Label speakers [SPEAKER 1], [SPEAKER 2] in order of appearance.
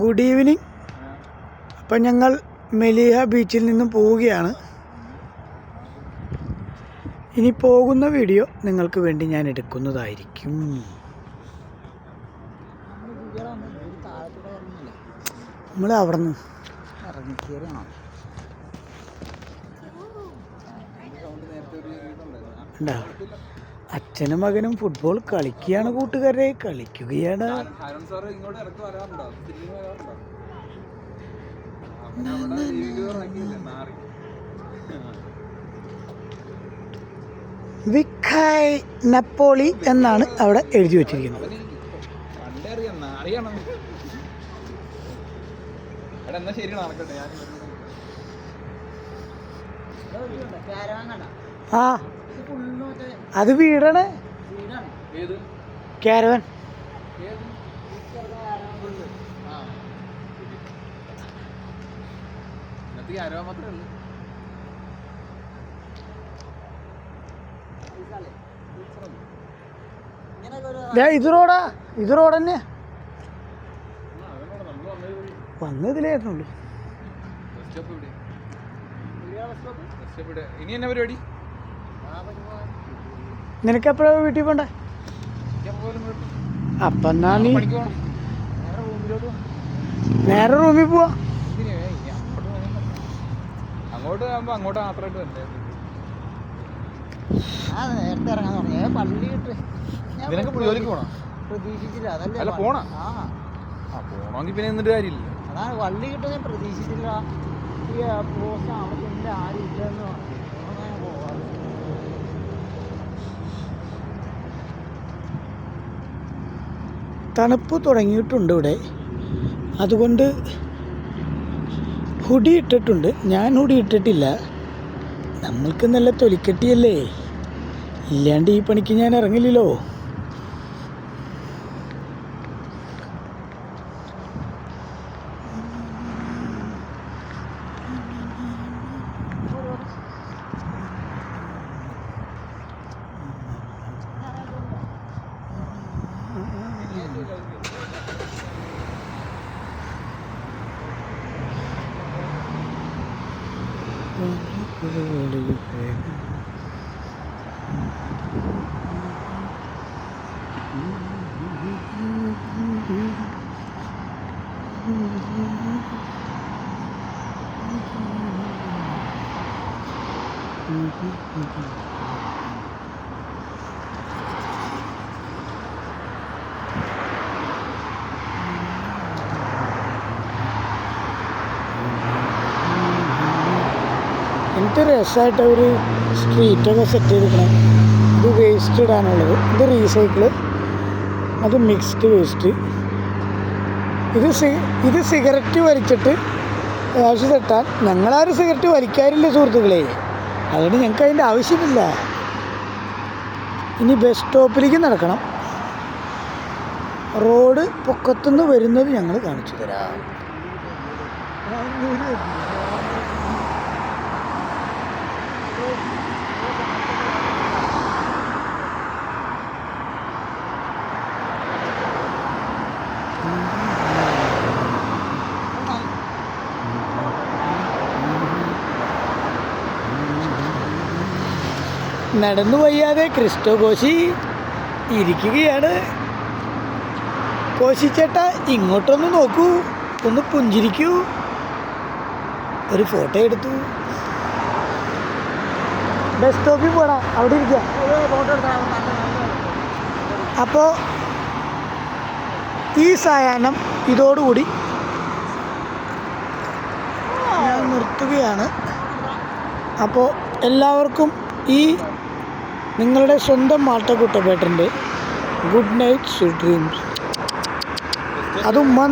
[SPEAKER 1] Good evening അപ്പം ഞങ്ങൾ മെലിഹ ബീച്ചിൽ നിന്നും പോവുകയാണ്. ഇനി പോകുന്ന വീഡിയോ നിങ്ങൾക്ക് വേണ്ടി ഞാൻ എടുക്കുന്നതായിരിക്കും. നമ്മൾ അവിടെ നിന്ന് ഉണ്ടാ അച്ഛനും മകനും ഫുട്ബോൾ കളിക്കുകയാണ് കൂട്ടുകാരെ കളിക്കുകയാണ്. വിഖായ് നപ്പോളി എന്നാണ് അവിടെ എഴുതി വച്ചിരിക്കുന്നത്.
[SPEAKER 2] ശരി നടക്കട്ടെ. ഞാൻ
[SPEAKER 1] ആ. അത് വീടാണ്. കാരവൻ. ഇത് റോഡാ. ഇത് റോഡ് തന്നെ.
[SPEAKER 2] ആ, അതന്നോടാ നമ്മൾ വന്നത് വഴി.
[SPEAKER 1] വന്ന് ഇതിലായിരുന്നുള്ളൂ
[SPEAKER 2] ബസ് സ്റ്റോപ്പ് എവിടെ? ബസ് ഇനി എന്നാ പരിപാടി?
[SPEAKER 1] നിനക്ക് എപ്പോഴാണ് വീട്ടിൽ പോണ്ടേ. അപ്പം എന്നാ നീ
[SPEAKER 2] നേരെ
[SPEAKER 1] റൂമിൽ പോവാ?
[SPEAKER 2] അങ്ങോട്ട് അങ്ങോട്ട് മാത്രമായിട്ട് വരണ്ടേ?
[SPEAKER 3] ആ നേരത്തെ ഇറങ്ങാൻ
[SPEAKER 2] നിനക്ക് ജോലിക്ക് പോണോ?
[SPEAKER 3] പ്രതീക്ഷിച്ചില്ല. അതല്ലേ
[SPEAKER 2] അല്ല,
[SPEAKER 3] പണി. ആ.
[SPEAKER 2] പോണമെങ്കിൽ പിന്നെ എന്നിട്ട് കാര്യമില്ല.
[SPEAKER 3] അതാണ് പള്ളി കിട്ടും ഞാൻ പ്രതീക്ഷിച്ചില്ല. ഈ പോസ്റ്റ് അവിടെ
[SPEAKER 1] തണുപ്പ് തുടങ്ങിയിട്ടുണ്ട് ഇവിടെ. അതുകൊണ്ട് ഹുഡി ഇട്ടിട്ടുണ്ട്. ഞാൻ ഹുഡി ഇട്ടിട്ടില്ല. നമ്മൾക്ക് നല്ല തൊലിക്കെട്ടിയല്ലേ? ഇല്ലാണ്ട് ഈ പണിക്ക് ഞാൻ ഇറങ്ങില്ലല്ലോ. Mm-hmm. എന്ത് രസമായിട്ട് അവർ സ്ട്രീറ്റൊക്കെ സെറ്റ് ചെയ്തിരിക്കണം. ഇത് വേസ്റ്റ് ഇടാനുള്ളത്. ഇത് റീസൈക്കിൾ അത് മിക്സ്ഡ് വേസ്റ്റ് ഇത് ഇത് സിഗരറ്റ് വലിച്ചിട്ട് ആവശ്യം തട്ടാൻ ഞങ്ങളാരും സിഗരറ്റ് വലിക്കാറില്ല സുഹൃത്തുക്കളെ. അതുകൊണ്ട് ഞങ്ങൾക്ക് അതിന്റെ ആവശ്യമില്ല. ഇനി ബസ് സ്റ്റോപ്പിലേക്ക് നടക്കണം. റോഡ് പൊക്കത്തുനിന്ന് വരുന്നത് ഞങ്ങൾ കാണിച്ചു തരാം. നടന്നു വയ്യാതെ ക്രിസ്റ്റോ കോശി ഇരിക്കുകയാണ്. കോശിച്ചേട്ട ഇങ്ങോട്ടൊന്ന് നോക്കൂ. ഒന്ന് പുഞ്ചിരിക്കൂ. ഒരു ഫോട്ടോ എടുത്തു. ബസ് സ്റ്റോപ്പിൽ പോടാ അവിടെ ഇരിക്കാം. അപ്പോൾ ഈ സായാഹ്നം ഇതോടുകൂടി ഞാൻ നിർത്തുകയാണ്. അപ്പോൾ എല്ലാവർക്കും ഈ നിങ്ങളുടെ സ്വന്തം മാട്ടക്കുട്ടപ്പേട്ടന്റെ ഗുഡ് നൈറ്റ് സ്വീറ്റ് ഡ്രീംസ്. അതും ഉമ്മ